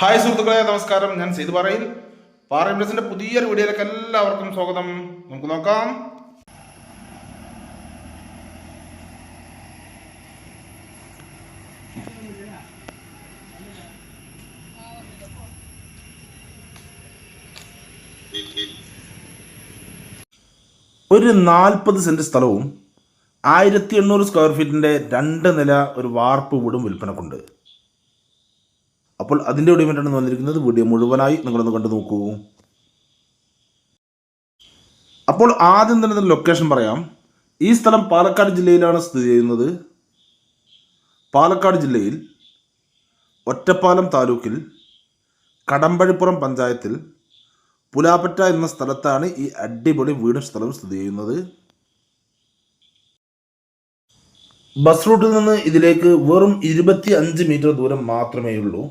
Hi സുഹൃത്തുക്കളെ നമസ്കാരം. ഞാൻ സെയ്ത് പറയിൽ. പാറ പുതിയൊരു വീഡിയോയിലേക്ക് എല്ലാവർക്കും സ്വാഗതം. നമുക്ക് നോക്കാം. ഒരു നാൽപ്പത് സെന്റ് സ്ഥലവും ആയിരത്തി എണ്ണൂറ് സ്ക്വയർ ഫീറ്റിന്റെ രണ്ട് നില ഒരു വാർപ്പ് വീടും വിൽപ്പനക്കുണ്ട്. അപ്പോൾ അതിന്റെ വേണ്ടിയാണ് വന്നിരിക്കുന്നത്? വീഡിയോ മുഴുവനായി നിങ്ങളൊന്ന് കണ്ടു നോക്കൂ. അപ്പോൾ ആദ്യം തന്നെ ലൊക്കേഷൻ പറയാം. ഈ സ്ഥലം പാലക്കാട് ജില്ലയിലാണ് സ്ഥിതി ചെയ്യുന്നത്. പാലക്കാട് ജില്ലയിൽ ഒറ്റപ്പാലം താലൂക്കിൽ കടമ്പഴിപ്പുറം പഞ്ചായത്തിൽ പുലാപ്പറ്റ എന്ന സ്ഥലത്താണ് ഈ അടിപൊളി വീടും സ്ഥലവും സ്ഥിതി ചെയ്യുന്നത്. ബസ് റൂട്ടിൽ നിന്ന് ഇതിലേക്ക് വെറും ഇരുപത്തി അഞ്ച് മീറ്റർ ദൂരം മാത്രമേ ഉള്ളൂ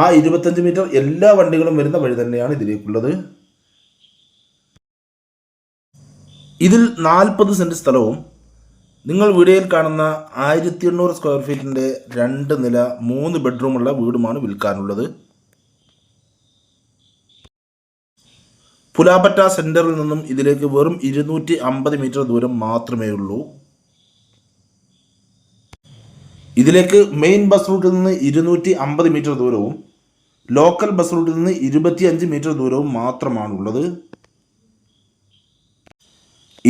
ആ ഇരുപത്തഞ്ച് മീറ്റർ എല്ലാ വണ്ടികളും വരുന്ന വഴി തന്നെയാണ് ഇതിലേക്കുള്ളത്. ഇതിൽ നാൽപ്പത് സെന്റ് സ്ഥലവും നിങ്ങൾ വീഡിയോയിൽ കാണുന്ന ആയിരത്തി എണ്ണൂറ് സ്ക്വയർ ഫീറ്റിന്റെ രണ്ട് നില മൂന്ന് ബെഡ്റൂമുള്ള വീടുമാണ് വിൽക്കാനുള്ളത്. പുലാപ്പറ്റ സെന്ററിൽ നിന്നും ഇതിലേക്ക് വെറും ഇരുന്നൂറ്റി അമ്പത് മീറ്റർ ദൂരം മാത്രമേ ഉള്ളൂ. ഇതിലേക്ക് മെയിൻ ബസ് റൂട്ടിൽ നിന്ന് ഇരുന്നൂറ്റി അമ്പത് മീറ്റർ ദൂരവും ലോക്കൽ ബസ് റൂട്ടിൽ നിന്ന് ഇരുപത്തിയഞ്ച് മീറ്റർ ദൂരവും മാത്രമാണുള്ളത്.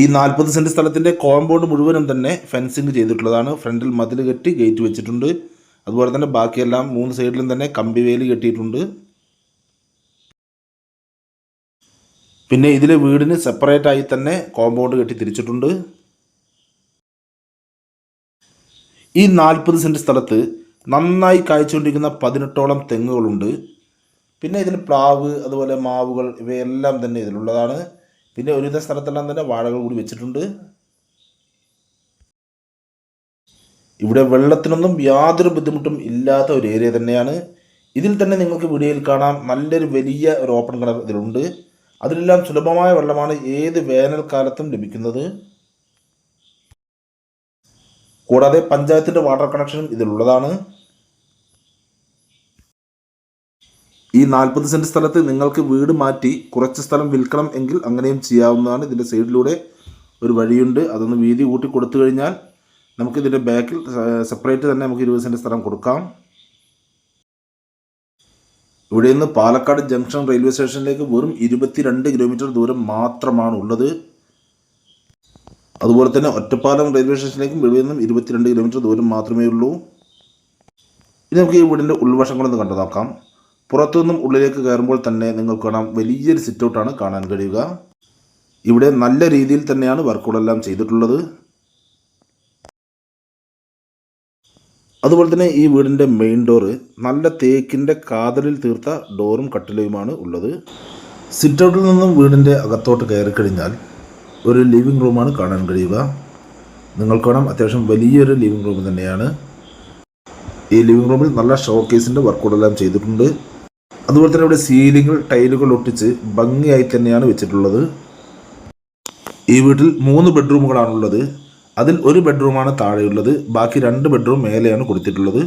ഈ നാൽപ്പത് സെന്റ് സ്ഥലത്തിന്റെ കോമ്പൗണ്ട് മുഴുവനും തന്നെ ഫെൻസിങ് ചെയ്തിട്ടുള്ളതാണ്. ഫ്രണ്ടിൽ മതിൽ കെട്ടി ഗേറ്റ് വെച്ചിട്ടുണ്ട്. അതുപോലെ തന്നെ ബാക്കിയെല്ലാം മൂന്ന് സൈഡിലും തന്നെ കമ്പിവേലി കെട്ടിയിട്ടുണ്ട്. പിന്നെ ഇതിലെ വീടിന് സെപ്പറേറ്റ് ആയി തന്നെ കോമ്പൗണ്ട് കെട്ടി തിരിച്ചിട്ടുണ്ട്. ഈ നാൽപ്പത് സെന്റ് സ്ഥലത്ത് നന്നായി കായ്ച്ചുകൊണ്ടിരിക്കുന്ന പതിനെട്ടോളം തെങ്ങുകളുണ്ട്. പിന്നെ ഇതിൽ പ്ലാവ് അതുപോലെ മാവുകൾ ഇവയെല്ലാം തന്നെ ഇതിലുള്ളതാണ്. പിന്നെ ഒരുവിധ സ്ഥലത്തെല്ലാം തന്നെ വാഴകൾ കൂടി വെച്ചിട്ടുണ്ട്. ഇവിടെ വെള്ളത്തിനൊന്നും യാതൊരു ബുദ്ധിമുട്ടും ഇല്ലാത്ത ഒരു ഏരിയ തന്നെയാണ്. ഇതിൽ തന്നെ നിങ്ങൾക്ക് വീഡിയോയിൽ കാണാം. നല്ലൊരു വലിയ ഒരു ഓപ്പൺ കിണർ ഇതിലുണ്ട്. അതിലെല്ലാം സുലഭമായ വെള്ളമാണ് ഏത് വേനൽക്കാലത്തും ലഭിക്കുന്നത്. കൂടാതെ പഞ്ചായത്തിന്റെ വാട്ടർ കണക്ഷനും ഇതിലുള്ളതാണ്. ഈ നാൽപ്പത് സെന്റ് സ്ഥലത്ത് നിങ്ങൾക്ക് വീട് മാറ്റി കുറച്ച് സ്ഥലം വിൽക്കണം എങ്കിൽ അങ്ങനെയും ചെയ്യാവുന്നതാണ്. ഇതിന്റെ സൈഡിലൂടെ ഒരു വഴിയുണ്ട്. അതൊന്ന് വീതി കൂട്ടി കൊടുത്തു കഴിഞ്ഞാൽ നമുക്ക് ഇതിന്റെ ബാക്കിൽ സെപ്പറേറ്റ് തന്നെ നമുക്ക് ഇരുപത് സെന്റ് സ്ഥലം കൊടുക്കാം. ഇവിടെ നിന്ന് പാലക്കാട് ജംഗ്ഷൻ റെയിൽവേ സ്റ്റേഷനിലേക്ക് വെറും ഇരുപത്തിരണ്ട് കിലോമീറ്റർ ദൂരം മാത്രമാണ് ഉള്ളത്. അതുപോലെ തന്നെ ഒറ്റപ്പാലം റെയിൽവേ സ്റ്റേഷനിലേക്കും ഇവിടെ നിന്നും ഇരുപത്തിരണ്ട് കിലോമീറ്റർ ദൂരം മാത്രമേ ഉള്ളൂ. ഇനി നമുക്ക് ഈ വീടിന്റെ ഉൾവശങ്ങളൊന്ന് കണ്ടു നോക്കാം. പുറത്തുനിന്നും ഉള്ളിലേക്ക് കയറുമ്പോൾ തന്നെ നിങ്ങൾക്ക് കാണാം വലിയൊരു സിറ്റൗട്ടാണ് കാണാൻ കഴിയുക. ഇവിടെ നല്ല രീതിയിൽ തന്നെയാണ് വർക്കുകളെല്ലാം ചെയ്തിട്ടുള്ളത്. അതുപോലെ തന്നെ ഈ വീടിന്റെ മെയിൻ ഡോറ് നല്ല തേക്കിന്റെ കാതലിൽ തീർത്ത ഡോറും കട്ടിലയുമാണ് ഉള്ളത്. സിറ്റൗട്ടിൽ നിന്നും വീടിന്റെ അകത്തോട്ട് കയറി കഴിഞ്ഞാൽ ഒരു ലിവിംഗ് റൂമാണ് കാണാൻ കഴിയുക. നിങ്ങൾക്ക് കാണാം അത്യാവശ്യം വലിയൊരു ലിവിംഗ് റൂം തന്നെയാണ്. ഈ ലിവിംഗ് റൂമിൽ നല്ല ഷോ കേസിന്റെ വർക്കുകളെല്ലാം ചെയ്തിട്ടുണ്ട്. അതുപോലെ തന്നെ ഇവിടെ സീലിംഗ് ടൈലുകൾ ഒട്ടിച്ച് ഭംഗിയായി തന്നെയാണ് വെച്ചിട്ടുള്ളത്. ഈ വീട്ടിൽ മൂന്ന് ബെഡ്റൂമുകളാണുള്ളത്. അതിൽ ഒരു ബെഡ്റൂമാണ് താഴെയുള്ളത്. ബാക്കി രണ്ട് ബെഡ്റൂം മേലെയാണ് കൊടുത്തിട്ടുള്ളത്.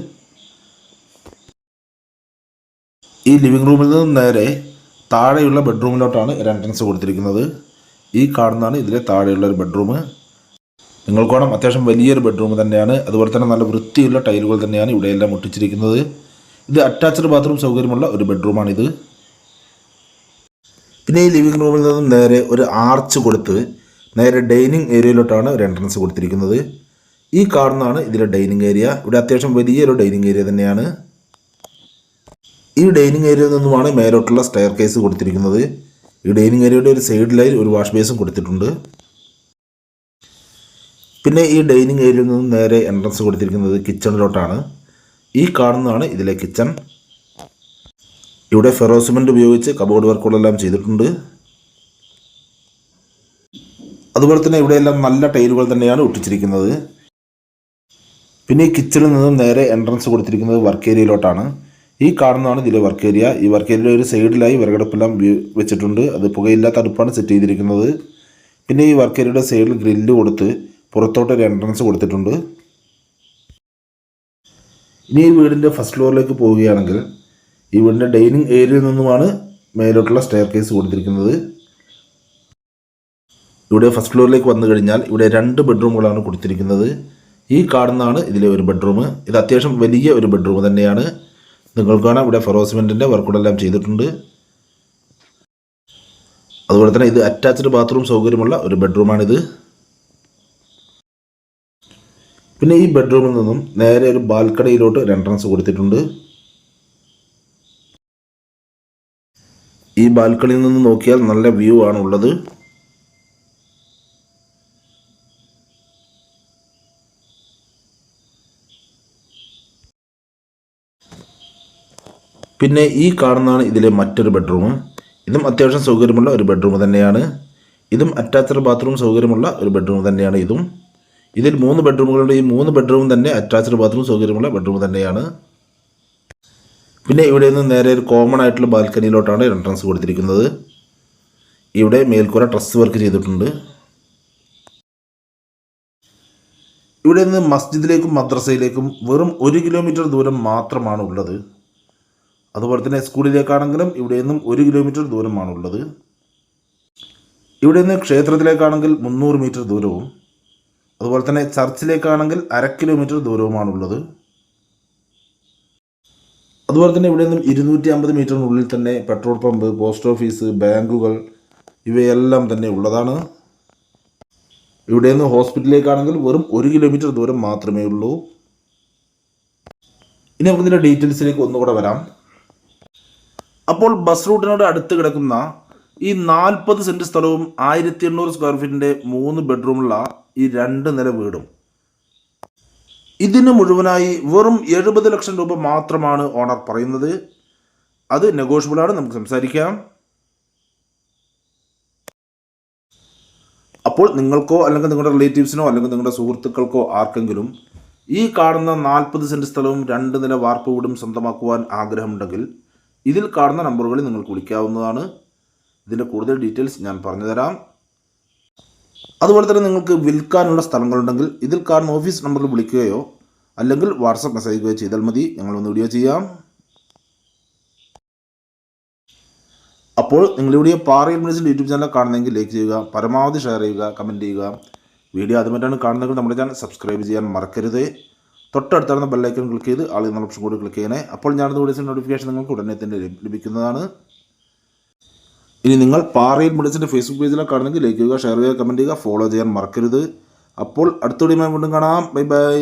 ഈ ലിവിംഗ് റൂമിൽ നിന്ന് നേരെ താഴെയുള്ള ബെഡ്റൂമിലോട്ടാണ് ഒരു എൻട്രൻസ് കൊടുത്തിരിക്കുന്നത്. ഈ കാണുന്നതാണ് ഇതിലെ താഴെയുള്ള ഒരു ബെഡ്റൂം. നിങ്ങൾക്കോണം അത്യാവശ്യം വലിയൊരു ബെഡ്റൂം തന്നെയാണ്. അതുപോലെ തന്നെ നല്ല വൃത്തിയുള്ള ടൈലുകൾ തന്നെയാണ് ഇവിടെയെല്ലാം ഒട്ടിച്ചിരിക്കുന്നത്. ഇത് അറ്റാച്ച്ഡ് ബാത്റൂം സൗകര്യമുള്ള ഒരു ബെഡ്റൂമാണിത് പിന്നെ ഈ ലിവിംഗ് റൂമിൽ നിന്നും നേരെ ഒരു ആർച്ച് കൊടുത്ത് നേരെ ഡൈനിങ് ഏരിയയിലോട്ടാണ് ഒരു എൻട്രൻസ് കൊടുത്തിരിക്കുന്നത്. ഈ കാണുന്നതാണ് ഇതിലെ ഡൈനിങ് ഏരിയ ഇവിടെ അത്യാവശ്യം വലിയൊരു ഡൈനിങ് ഏരിയ തന്നെയാണ്. ഈ ഡൈനിങ് ഏരിയയിൽ നിന്നുമാണ് മേലോട്ടുള്ള സ്റ്റെയർ കേസ് കൊടുത്തിരിക്കുന്നത്. ഈ ഡൈനിങ് ഏരിയയുടെ ഒരു സൈഡിലായി ഒരു വാഷ് ബേസും കൊടുത്തിട്ടുണ്ട്. പിന്നെ ഈ ഡൈനിങ് ഏരിയയിൽ നിന്നും നേരെ എൻട്രൻസ് കൊടുത്തിരിക്കുന്നത് കിച്ചണിലോട്ടാണ് ഈ കാണുന്നതാണ് ഇതിലെ കിച്ചൺ. ഇവിടെ ഫെറോസിമെന്റ് ഉപയോഗിച്ച് കബോർഡ് വർക്കുകളെല്ലാം ചെയ്തിട്ടുണ്ട്. അതുപോലെ തന്നെ ഇവിടെയെല്ലാം നല്ല ടൈലുകൾ തന്നെയാണ് ഒട്ടിച്ചിരിക്കുന്നത്. പിന്നെ ഈ കിച്ചണിൽ നിന്നും നേരെ എൻട്രൻസ് കൊടുത്തിരിക്കുന്നത് വർക്ക് ഏരിയയിലോട്ടാണ് ഈ കാണുന്നതാണ് ഇതിലെ വർക്ക് ഏരിയ ഈ വർക്ക് ഏരിയയുടെ ഒരു സൈഡിലായി വിറകടുപ്പെല്ലാം വെച്ചിട്ടുണ്ട്. അത് പുകയില്ലാത്ത അടുപ്പാണ് സെറ്റ് ചെയ്തിരിക്കുന്നത്. പിന്നെ ഈ വർക്ക് ഏരിയയുടെ സൈഡിൽ ഗ്രില്ല് കൊടുത്ത് പുറത്തോട്ടൊരു എൻട്രൻസ് കൊടുത്തിട്ടുണ്ട്. ഇനി ഈ വീടിന്റെ ഫസ്റ്റ് ഫ്ലോറിലേക്ക് പോവുകയാണെങ്കിൽ ഈ വീടിന്റെ ഡൈനിങ് ഏരിയയിൽ നിന്നുമാണ് മേലോട്ടുള്ള സ്റ്റെയർ കേസ് കൊടുത്തിരിക്കുന്നത്. ഇവിടെ ഫസ്റ്റ് ഫ്ലോറിലേക്ക് വന്നു കഴിഞ്ഞാൽ ഇവിടെ രണ്ട് ബെഡ്റൂമുകളാണ് കൊടുത്തിരിക്കുന്നത്. ഈ കാണുന്നതാണ് ഇതിലെ ഒരു ബെഡ്റൂം ഇത് അത്യാവശ്യം വലിയ ഒരു ബെഡ്റൂം തന്നെയാണ്. നിങ്ങൾക്ക് കാണാം ഇവിടെ ഫെറോസിമെന്റിന്റെ വർക്കുകളെല്ലാം ചെയ്തിട്ടുണ്ട്. അതുപോലെ തന്നെ ഇത് അറ്റാച്ച്ഡ് ബാത്റൂം സൗകര്യമുള്ള ഒരു ബെഡ്റൂമാണിത് പിന്നെ ഈ ബെഡ്റൂമിൽ നിന്നും നേരെ ഒരു ബാൽക്കണിയിലോട്ട് ഒരു എൻട്രൻസ് കൊടുത്തിട്ടുണ്ട്. ഈ ബാൽക്കണിയിൽ നിന്ന് നോക്കിയാൽ നല്ല വ്യൂ ആണ് ഉള്ളത്. പിന്നെ ഈ കാണുന്നതാണ് ഇതിലെ മറ്റൊരു ബെഡ്റൂം ഇതും അത്യാവശ്യം സൗകര്യമുള്ള ഒരു ബെഡ്റൂം തന്നെയാണ്. ഇതും അറ്റാച്ച്ഡ് ബാത്റൂം സൗകര്യമുള്ള ഒരു ബെഡ്റൂം തന്നെയാണ് ഇതും. ഇതിൽ മൂന്ന് ബെഡ്റൂമുകളുണ്ട്. ഈ മൂന്ന് ബെഡ്റൂം തന്നെ അറ്റാച്ച്ഡ് ബാത്റൂം സൗകര്യമുള്ള ബെഡ്റൂം തന്നെയാണ്. പിന്നെ ഇവിടെ നിന്ന് നേരെ ഒരു കോമൺ ആയിട്ടുള്ള ബാൽക്കണിയിലോട്ടാണ് എൻട്രൻസ് കൊടുത്തിരിക്കുന്നത്. ഇവിടെ മേൽക്കൂര ട്രസ് വർക്ക് ചെയ്തിട്ടുണ്ട്. ഇവിടെ നിന്ന് മസ്ജിദിലേക്കും മദ്രസയിലേക്കും വെറും ഒരു കിലോമീറ്റർ ദൂരം മാത്രമാണ് ഉള്ളത്. അതുപോലെ തന്നെ സ്കൂളിലേക്കാണെങ്കിലും ഇവിടെ നിന്നും ഒരു കിലോമീറ്റർ ദൂരമാണുള്ളത് ഇവിടെ നിന്ന് ക്ഷേത്രത്തിലേക്കാണെങ്കിൽ മുന്നൂറ് മീറ്റർ ദൂരവും അതുപോലെ തന്നെ ചർച്ചിലേക്കാണെങ്കിൽ അര കിലോമീറ്റർ ദൂരവുമാണുള്ളത്. അതുപോലെ തന്നെ ഇവിടെ നിന്നും ഇരുന്നൂറ്റി അമ്പത് മീറ്ററിനുള്ളിൽ തന്നെ പെട്രോൾ പമ്പ് പോസ്റ്റ് ഓഫീസ് ബാങ്കുകൾ ഇവയെല്ലാം തന്നെ ഉള്ളതാണ്. ഇവിടെ നിന്ന് ഹോസ്പിറ്റലിലേക്കാണെങ്കിൽ വെറും ഒരു കിലോമീറ്റർ ദൂരം മാത്രമേ ഉള്ളൂ. ഇനി നമുക്ക് ഇതിന്റെ ഡീറ്റെയിൽസിലേക്ക് ഒന്നുകൂടെ വരാം. അപ്പോൾ ബസ് റൂട്ടിനോട് അടുത്ത് കിടക്കുന്ന ഈ നാൽപ്പത് സെന്റ് സ്ഥലവും ആയിരത്തി എണ്ണൂറ് സ്ക്വയർ ഫീറ്റിന്റെ മൂന്ന് ബെഡ്റൂമുള്ള ഈ രണ്ട് നില വീടും. ഇതിന് മുഴുവനായി വെറും എഴുപത് ലക്ഷം രൂപ മാത്രമാണ് ഓണർ പറയുന്നത്. അത് നെഗോഷ്യബിൾ ആണ് നമുക്ക് സംസാരിക്കാം. അപ്പോൾ നിങ്ങൾക്കോ അല്ലെങ്കിൽ നിങ്ങളുടെ റിലേറ്റീവ്സിനോ അല്ലെങ്കിൽ നിങ്ങളുടെ സുഹൃത്തുക്കൾക്കോ ആർക്കെങ്കിലും ഈ കാണുന്ന നാൽപ്പത് സെന്റ് സ്ഥലവും രണ്ട് നില വാർപ്പ് വീടും സ്വന്തമാക്കുവാൻ ആഗ്രഹമുണ്ടെങ്കിൽ ഇതിൽ കാണുന്ന നമ്പറുകളിൽ നിങ്ങൾക്ക് വിളിക്കാവുന്നതാണ്. ഇതിന്റെ കൂടുതൽ ഡീറ്റെയിൽസ് ഞാൻ പറഞ്ഞു തരാം അതുപോലെ തന്നെ നിങ്ങൾക്ക് വിൽക്കാനുള്ള സ്ഥലങ്ങളുണ്ടെങ്കിൽ ഇതിൽ കാണുന്ന ഓഫീസ് നമ്പറിൽ വിളിക്കുകയോ അല്ലെങ്കിൽ വാട്സപ്പ് മെസ്സേജ് അയക്കുകയോ ചെയ്താൽ മതി. ഞങ്ങളൊന്ന് വീഡിയോ ചെയ്യാം. അപ്പോൾ നിങ്ങളിവിടെ പാറയിൽ മിനിസിന്റെ യൂട്യൂബ് ചാനൽ കാണുന്നെങ്കിൽ ലൈക്ക് ചെയ്യുക പരമാവധി ഷെയർ ചെയ്യുക കമന്റ് ചെയ്യുക. വീഡിയോ ആദ്യമായിട്ടാണ് കാണുന്നതെങ്കിൽ നമ്മുടെ ചാനൽ സബ്സ്ക്രൈബ് ചെയ്യാൻ മറക്കരുത്. തൊട്ടടുത്തുള്ള ബെല്ലൈക്കൺ ക്ലിക്ക് ചെയ്ത് എന്നുള്ള ഓപ്ഷൻ കൂടി ക്ലിക്ക് ചെയ്യണേ. അപ്പോൾ ഞാനത് വീഡിയോസിന്റെ നോട്ടിഫിക്കേഷൻ നിങ്ങൾക്ക് ഉടനെ തന്നെ ലഭിക്കുന്നതാണ്. ഇനി നിങ്ങൾ പാറയിൽ മുടിച്ചിന്റെ ഫേസ്ബുക്ക് പേജിലോ കാണുന്നെങ്കിൽ ലൈക്ക് ചെയ്യുക ഷെയർ ചെയ്യുക കമന്റ് ചെയ്യുക ഫോളോ ചെയ്യാൻ മറക്കരുത്. അപ്പോൾ അടുത്ത വീഡിയോയുമായി വീണ്ടും കാണാം. Bye bye